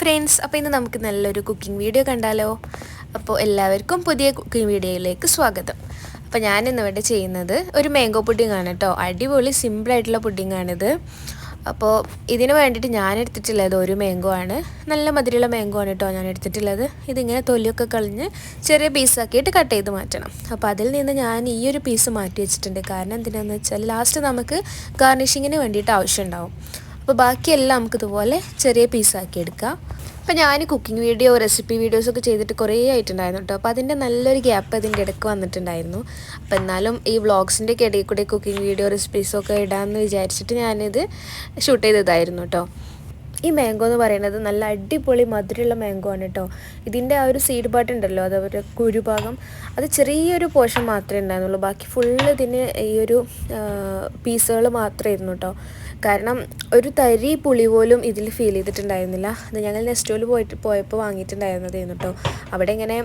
Friends അപ്പോൾ ഇന്ന് നമുക്ക് നല്ലൊരു കുക്കിംഗ് വീഡിയോ കണ്ടാലോ? അപ്പോൾ എല്ലാവർക്കും പുതിയ കുക്കിംഗ് വീഡിയോയിലേക്ക് സ്വാഗതം. അപ്പോൾ ഞാൻ ഇന്നിവിടെ ചെയ്യുന്നത് ഒരു മാംഗോ പുഡിംഗ് ആണ് കേട്ടോ അടിപൊളി സിമ്പിളായിട്ടുള്ള പുഡിംഗ് ആണിത്. അപ്പോൾ ഇതിന് വേണ്ടിയിട്ട് ഞാൻ എടുത്തിട്ടുള്ളത് ഒരു മാംഗോ ആണ്. നല്ല മധുരമുള്ള മാംഗോ ആണ് കേട്ടോ ഞാൻ എടുത്തിട്ടുള്ളത്. ഇതിങ്ങനെ തൊലിയൊക്കെ കളഞ്ഞ് ചെറിയ പീസാക്കിയിട്ട് കട്ട് ചെയ്ത് മാറ്റണം. അപ്പോൾ അതിൽ നിന്ന് ഞാൻ ഈ ഒരു പീസ് മാറ്റി വെച്ചിട്ടുണ്ട്. കാരണം എന്തിനാണെന്ന് വെച്ചാൽ ലാസ്റ്റ് നമുക്ക് ഗാർണിഷിങ്ങിന് വേണ്ടിയിട്ട് ആവശ്യമുണ്ടാവും അപ്പോൾ ബാക്കിയെല്ലാം നമുക്ക് ഇതുപോലെ ചെറിയ പീസാക്കി എടുക്കാം. അപ്പോൾ ഞാൻ കുക്കിംഗ് വീഡിയോ റെസിപ്പി വീഡിയോസൊക്കെ ചെയ്തിട്ട് കുറേ ആയിട്ടുണ്ടായിരുന്നു കേട്ടോ അപ്പോൾ അതിന്റെ നല്ലൊരു ഗ്യാപ്പ് അതിന്റെ ഇടയ്ക്ക് വന്നിട്ടുണ്ടായിരുന്നു. അപ്പോൾ എന്നാലും ഈ വ്ളോഗ്സിന്റെ ഇടയിൽ കൂടെ കുക്കിംഗ് വീഡിയോ റെസിപ്പീസൊക്കെ ഇടാമെന്ന് വിചാരിച്ചിട്ട് ഞാനിത് ഷൂട്ട് ചെയ്തതായിരുന്നു കേട്ടോ ഈ മാംഗോ എന്ന് പറയുന്നത് നല്ല അടിപൊളി മധുരമുള്ള മാംഗോ ആണ് കേട്ടോ. ഇതിന്റെ ആ ഒരു സീഡ് പാട്ട് ഉണ്ടല്ലോ അതവരുടെ കുരുഭാഗം. അത് ചെറിയൊരു പോഷൻ മാത്രമേ ഉണ്ടായിരുന്നുള്ളൂ. ബാക്കി ഫുള്ള് ഇതിന് ഈ ഒരു പീസുകൾ മാത്രമായിരുന്നു കേട്ടോ. കാരണം ഒരു തരി പുളി പോലും ഇതിൽ ഫീൽ ചെയ്തിട്ടുണ്ടായിരുന്നില്ല. അത് ഞങ്ങൾ നെസ്റ്റോയിൽ പോയിട്ട് പോയപ്പോൾ വാങ്ങിയിട്ടുണ്ടായിരുന്നതായിരുന്നു കേട്ടോ. അവിടെ ഇങ്ങനെ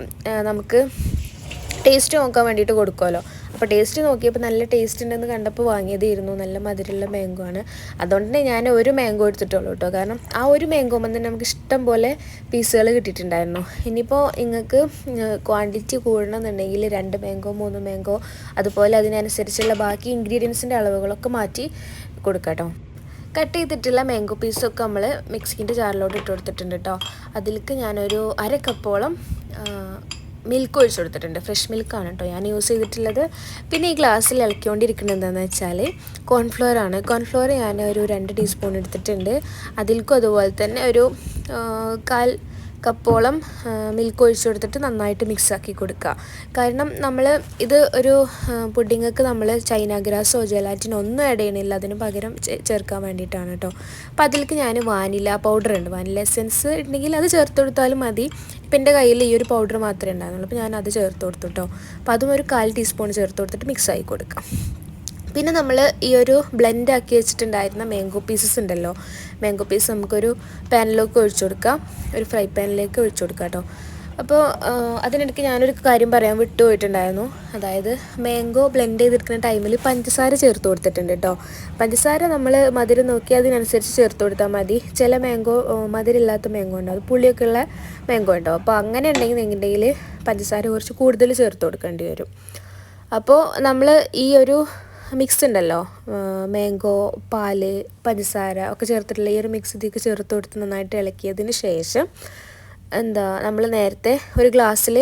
നമുക്ക് ടേസ്റ്റ് നോക്കാൻ വേണ്ടിയിട്ട് കൊടുക്കുമല്ലോ അപ്പോൾ ടേസ്റ്റ് നോക്കിയപ്പോൾ നല്ല ടേസ്റ്റ് ഉണ്ടെന്ന് കണ്ടപ്പോൾ വാങ്ങിയതായിരുന്നു. നല്ല മധുരമുള്ള മാംഗോ ആണ്. അതുകൊണ്ട് തന്നെ ഞാൻ ഒരു മാംഗോ എടുത്തിട്ടുള്ളൂ കേട്ടോ. കാരണം ആ ഒരു മാംഗോ തന്നെ നമുക്ക് ഇഷ്ടം പോലെ പീസുകൾ കിട്ടിയിട്ടുണ്ടായിരുന്നു. ഇനിയിപ്പോൾ നിങ്ങൾക്ക് ക്വാണ്ടിറ്റി കൂടണമെന്നുണ്ടെങ്കിൽ രണ്ട് മാംഗോ മൂന്ന് മാംഗോ അതുപോലെ അതിനനുസരിച്ചുള്ള ബാക്കി ഇൻഗ്രീഡിയൻസിന്റെ അളവുകളൊക്കെ മാറ്റി കൊടുക്കാം കേട്ടോ. ചെയ്തിട്ടുള്ള മാംഗോ പീസൊക്കെ നമ്മൾ മിക്സിന്റെ ജാറിലോട്ട് ഇട്ട് കൊടുത്തിട്ടുണ്ട് കേട്ടോ. അതിലേക്ക് ഞാനൊരു അര കപ്പോളം മിൽക്ക് ഒഴിച്ചു കൊടുത്തിട്ടുണ്ട്. ഫ്രഷ് മിൽക്കാണ് കേട്ടോ ഞാൻ യൂസ് ചെയ്തിട്ടുള്ളത്. പിന്നെ ഈ ഗ്ലാസ്സിൽ ഇളക്കിക്കൊണ്ടിരിക്കുന്നത് എന്താണെന്ന് വെച്ചാൽ കോൺഫ്ലോർ ആണ്. കോൺഫ്ലോർ ഞാൻ ഒരു രണ്ട് ടീസ്പൂൺ എടുത്തിട്ടുണ്ട്. അതിൽക്കും അതുപോലെ തന്നെ ഒരു കാൽ കപ്പോളം മിൽക്ക് ഒഴിച്ച് കൊടുത്തിട്ട് നന്നായിട്ട് മിക്സാക്കി കൊടുക്കുക. കാരണം നമ്മൾ ഇത് ഒരു പുഡിങ്ങൊക്കെ നമ്മൾ ചൈന ഗ്രാസോ ജെലാറ്റിനോ ഒന്നും ആഡ് ചെയ്യണില്ല അതിന് പകരം ചേർക്കാൻ വേണ്ടിയിട്ടാണ് കേട്ടോ. അപ്പോൾ അതിലേക്ക് ഞാൻ വാനില പൗഡർ ഉണ്ട്. വാനില എസെൻസ് ഉണ്ടെങ്കിൽ അത് ചേർത്ത് കൊടുത്താലും മതി. ഇപ്പം എന്റെ കയ്യിൽ ഈ ഒരു പൗഡർ മാത്രമേ ഉണ്ടായിരുന്നുള്ളൂ. അപ്പോൾ ഞാൻ അത് ചേർത്ത് കൊടുത്തു കേട്ടോ. അപ്പോൾ അതും ഒരു കാൽ ടീസ്പൂൺ ചേർത്ത് കൊടുത്തിട്ട് മിക്സായി കൊടുക്കാം. പിന്നെ നമ്മൾ ഈ ഒരു ബ്ലെൻഡ് ആക്കി വെച്ചിട്ടുണ്ടായിരുന്ന മാംഗോ പീസസ് ഉണ്ടല്ലോ. മാംഗോ പീസ് നമുക്കൊരു പാനിലേക്ക് ഒഴിച്ചു കൊടുക്കാം. ഒരു ഫ്രൈ പാനിലേക്ക് ഒഴിച്ചു കൊടുക്കാം കേട്ടോ. അപ്പോൾ അതിനിടയ്ക്ക് ഞാനൊരു കാര്യം പറയാൻ വിട്ടുപോയിട്ടുണ്ടായിരുന്നു അതായത് മാംഗോ ബ്ലെൻഡ് ചെയ്തെടുക്കുന്ന ടൈമിൽ പഞ്ചസാര ചേർത്ത് കൊടുത്തിട്ടുണ്ട് കേട്ടോ. പഞ്ചസാര നമ്മൾ മധുരം നോക്കി അതിനനുസരിച്ച് ചേർത്ത് കൊടുത്താൽ മതി. ചില മാംഗോ മധുരമില്ലാത്ത മാംഗോ ഉണ്ടാവും പുളിയൊക്കെ ഉള്ള മാംഗോ ഉണ്ടാവും അപ്പോൾ അങ്ങനെ ഉണ്ടെങ്കിൽ നിങ്ങളുടെയിൽ പഞ്ചസാര കുറച്ച് കൂടുതൽ ചേർത്ത് കൊടുക്കേണ്ടി വരും. അപ്പോൾ നമ്മൾ ഈ ഒരു മിക്സ് ഉണ്ടല്ലോ മാംഗോ പാൽ പഞ്ചസാര ഒക്കെ ചേർത്തിട്ടുള്ള ഈ ഒരു മിക്സ് ഇതിലേക്ക് ചേർത്ത് കൊടുത്ത് നന്നായിട്ട് ഇളക്കിയതിന് ശേഷം എന്താ നമ്മൾ നേരത്തെ ഒരു ഗ്ലാസ്സിൽ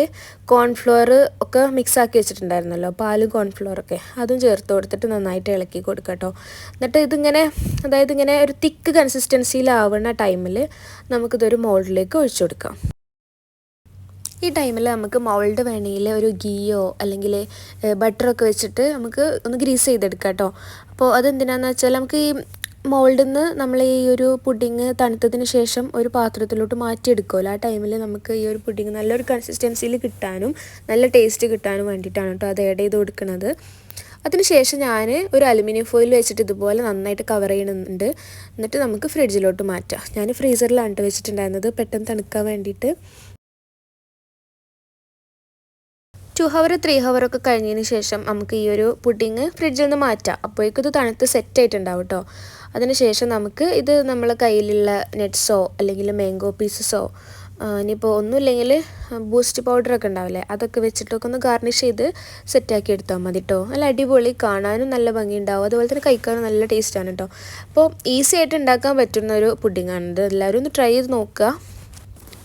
കോൺഫ്ലോർ ഒക്കെ മിക്സ് ആക്കി വെച്ചിട്ടുണ്ടായിരുന്നല്ലോ. പാലും കോൺഫ്ലോറൊക്കെ അതും ചേർത്ത് കൊടുത്തിട്ട് നന്നായിട്ട് ഇളക്കി കൊടുക്കുക കേട്ടോ എന്നിട്ട് ഇതിങ്ങനെ അതായത് ഇങ്ങനെ ഒരു തിക്ക് കൺസിസ്റ്റൻസിയിലാവുന്ന ടൈമിൽ നമുക്കിതൊരു മോൾഡിലേക്ക് ഒഴിച്ചു കൊടുക്കാം. ഈ ടൈമിൽ നമുക്ക് മൗൾഡ് വേണമെങ്കിൽ ഒരു ഗീയോ അല്ലെങ്കിൽ ബട്ടറൊക്കെ വെച്ചിട്ട് നമുക്ക് ഒന്ന് ഗ്രീസ് ചെയ്തെടുക്കാം കേട്ടോ അപ്പോൾ അതെന്തിനാന്ന് വെച്ചാൽ നമുക്ക് ഈ മോൾഡിൽ നിന്ന് നമ്മൾ ഈ ഒരു പുഡിങ് തണുത്തതിന് ശേഷം ഒരു പാത്രത്തിലോട്ട് മാറ്റിയെടുക്കുമല്ലോ ആ ടൈമിൽ നമുക്ക് ഈ ഒരു പുഡിങ് നല്ലൊരു കൺസിസ്റ്റൻസിയിൽ കിട്ടാനും നല്ല ടേസ്റ്റ് കിട്ടാനും വേണ്ടിയിട്ടാണ് കേട്ടോ അത് ആഡ് ചെയ്ത് കൊടുക്കുന്നത് അതിനുശേഷം ഞാൻ ഒരു അലുമിനിയം ഫോയിൽ വെച്ചിട്ട് ഇതുപോലെ നന്നായിട്ട് കവർ ചെയ്യുന്നുണ്ട് എന്നിട്ട് നമുക്ക് ഫ്രിഡ്ജിലോട്ട് മാറ്റാം. ഞാൻ ഫ്രീസറിലാണ് വെച്ചിട്ടുണ്ടായിരുന്നത്. പെട്ടെന്ന് തണുക്കാൻ വേണ്ടിയിട്ട്. ടു ഹവർ ത്രീ ഹവറൊക്കെ കഴിഞ്ഞതിന് ശേഷം നമുക്ക് ഈ ഒരു പുഡിങ് ഫ്രിഡ്ജിൽ നിന്ന് മാറ്റാം. അപ്പോഴേക്കും ഇത് തണുത്ത് സെറ്റ് ആയിട്ടുണ്ടാവും കേട്ടോ അതിനുശേഷം നമുക്ക് ഇത് നമ്മളെ കയ്യിലുള്ള നെറ്റ്സോ അല്ലെങ്കിൽ മാംഗോ പീസസോ ഇനിയിപ്പോൾ ഒന്നുമില്ലെങ്കിൽ ബൂസ്റ്റ് പൗഡറൊക്കെ ഉണ്ടാവില്ലേ അതൊക്കെ വെച്ചിട്ടൊക്കെ ഒന്ന് ഗാർണിഷ് ചെയ്ത് സെറ്റാക്കി എടുത്താൽ മതി കേട്ടോ നല്ല അടിപൊളി കാണാനും നല്ല ഭംഗിയുണ്ടാവും. അതുപോലെ തന്നെ കഴിക്കാനും നല്ല ടേസ്റ്റാണ് കേട്ടോ അപ്പോൾ ഈസി ആയിട്ട് ഉണ്ടാക്കാൻ പറ്റുന്ന ഒരു പുഡിങ്ങാണിത് എല്ലാവരും ഒന്ന് ട്രൈ ചെയ്ത് നോക്കുക.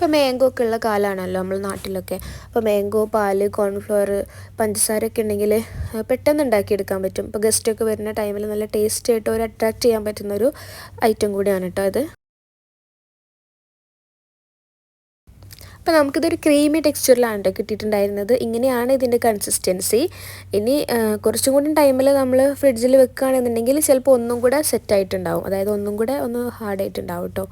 ഇപ്പോൾ മാംഗോ ഒക്കെ ഉള്ള കാലമാണല്ലോ നമ്മൾ നാട്ടിലൊക്കെ. അപ്പോൾ മാംഗോ പാൽ കോൺഫ്ലവർ പഞ്ചസാര ഒക്കെ ഉണ്ടെങ്കിൽ പെട്ടെന്ന് ഉണ്ടാക്കിയെടുക്കാൻ പറ്റും. ഇപ്പോൾ ഗസ്റ്റൊക്കെ വരുന്ന ടൈമിൽ നല്ല ടേസ്റ്റ് ആയിട്ട് ഒരു അട്രാക്റ്റ് ചെയ്യാൻ പറ്റുന്ന ഒരു ഐറ്റം കൂടിയാണ് കേട്ടോ അത്. അപ്പോൾ നമുക്കിതൊരു ക്രീമി ടെക്സ്ചറിലാണ് കേട്ടോ കിട്ടിയിട്ടുണ്ടായിരുന്നത്. ഇങ്ങനെയാണ് ഇതിന്റെ കൺസിസ്റ്റൻസി ഇനി കുറച്ചും കൂടി ടൈമിൽ നമ്മൾ ഫ്രിഡ്ജിൽ വെക്കുകയാണെന്നുണ്ടെങ്കിൽ ചിലപ്പോൾ ഒന്നും കൂടെ സെറ്റായിട്ടുണ്ടാവും അതായത് ഒന്നും കൂടെ ഒന്ന് ഹാർഡായിട്ടുണ്ടാവും കേട്ടോ